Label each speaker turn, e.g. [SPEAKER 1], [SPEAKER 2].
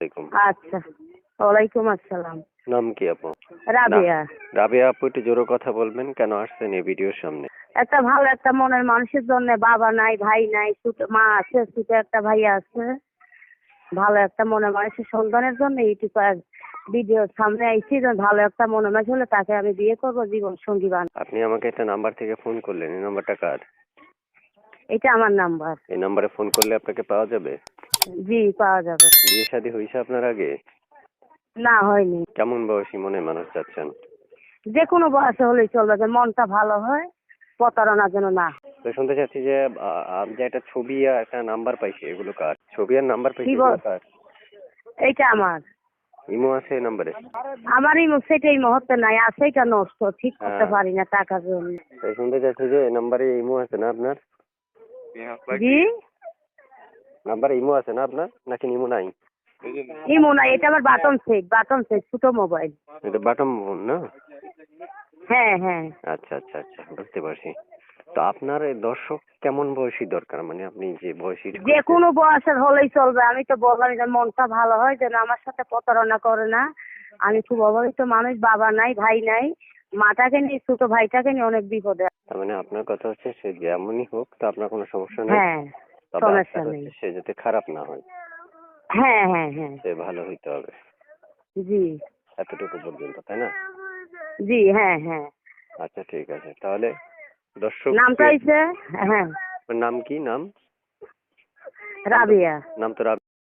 [SPEAKER 1] আচ্ছা। ওয়ালাইকুম আসসালাম।
[SPEAKER 2] নাম কি আপু?
[SPEAKER 1] রাবিয়া।
[SPEAKER 2] রাবিয়া আপু একটু জোরে কথা বলবেন কেন আসছেন এই ভিডিওর সামনে?
[SPEAKER 1] একটা ভালো একটা মনের মানুষের জন্য বাবা নাই ভাই নাই ছোট মা আছে ছোট একটা ভাই আছে। ভালো একটা মনের মানুষের সন্তানের জন্য ইউটিউব ভিডিওর সামনে আইছি ভালো একটা মনের মানুষ হলে তাকে আমি বিয়ে করব জীবন সঙ্গী বান
[SPEAKER 2] আপনি আমাকে একটা নাম্বার থেকে ফোন করলেন এই নাম্বারটা কার?
[SPEAKER 1] এটা আমার নাম্বার।
[SPEAKER 2] এই নাম্বারে ফোন করলে আপনাকে পাওয়া যাবে?
[SPEAKER 1] জি পাওয়া যাবে।
[SPEAKER 2] বিয়ে শাদী হয়েছে আপনার আগে?
[SPEAKER 1] না হয়নি।
[SPEAKER 2] কেমন বয়সী মনে মানুষ চাচ্ছেন
[SPEAKER 1] যে কোনো বয়সে হলেই চলবে যে মনটা ভালো হয় প্রতারণা যেন না
[SPEAKER 2] তো শুনতে চাচ্ছি যে আ- আমি যে একটা ছবি আর একটা নাম্বার পাইছি এগুলো কার? ছবি আর নাম্বার পাইছি
[SPEAKER 1] কি
[SPEAKER 2] এগুলো কার?
[SPEAKER 1] এইটা আমার।
[SPEAKER 2] ইমো আছে এই নাম্বারে?
[SPEAKER 1] আমারই সেটাই মুহূর্তে নাই আছে এটা নষ্ট ঠিক করতে
[SPEAKER 2] হ্যাঁ।
[SPEAKER 1] পারি না টাকার জন্য
[SPEAKER 2] তো শুনতে চাচ্ছি যে এই নাম্বারে ইমো আছে না আপনার?
[SPEAKER 1] জি?
[SPEAKER 2] নাম্বারে ইমো আছে না আপনার? নাকি ইমো নাই?
[SPEAKER 1] ইমো না এটা আমার বাটন সেট বাটন সেট ছোট মোবাইল
[SPEAKER 2] এটা বাটম ফোন না?
[SPEAKER 1] হ্যাঁ হ্যাঁ।
[SPEAKER 2] আচ্ছা আচ্ছা আচ্ছা বুঝতে পারছি। তো আপনার দর্শক কেমন বয়সী দরকার? মানে আপনি যে বয়সী
[SPEAKER 1] যে কোনো বয়সের হলেই চলবে। আমি তো বললাম যে মনটা ভালো হয় যেন আমার সাথে প্রতারণা করে না। আমি খুব অভাবিত মানুষ বাবা নাই ভাই নাই। মাটাকে নিয়ে ছোট ভাইটাকে নিয়ে অনেক বিপদে আছি।
[SPEAKER 2] তার মানে আপনার কথা হচ্ছে সে যেমনই হোক তো আপনার কোনো সমস্যা নেই।
[SPEAKER 1] হ্যাঁ সমস্যা নেই।
[SPEAKER 2] সে যাতে খারাপ না হয়।
[SPEAKER 1] হ্যাঁ হ্যাঁ হ্যাঁ।
[SPEAKER 2] সে ভালো হইতে হবে।
[SPEAKER 1] জি।
[SPEAKER 2] এতটুকু পর্যন্ত তাই না?
[SPEAKER 1] জি হ্যাঁ হ্যাঁ।
[SPEAKER 2] আচ্ছা ঠিক আছে। তাহলে দর্শক
[SPEAKER 1] নামটা হইছে হ্যাঁ।
[SPEAKER 2] নাম কি? নাম?
[SPEAKER 1] রাবিয়া।
[SPEAKER 2] নাম তো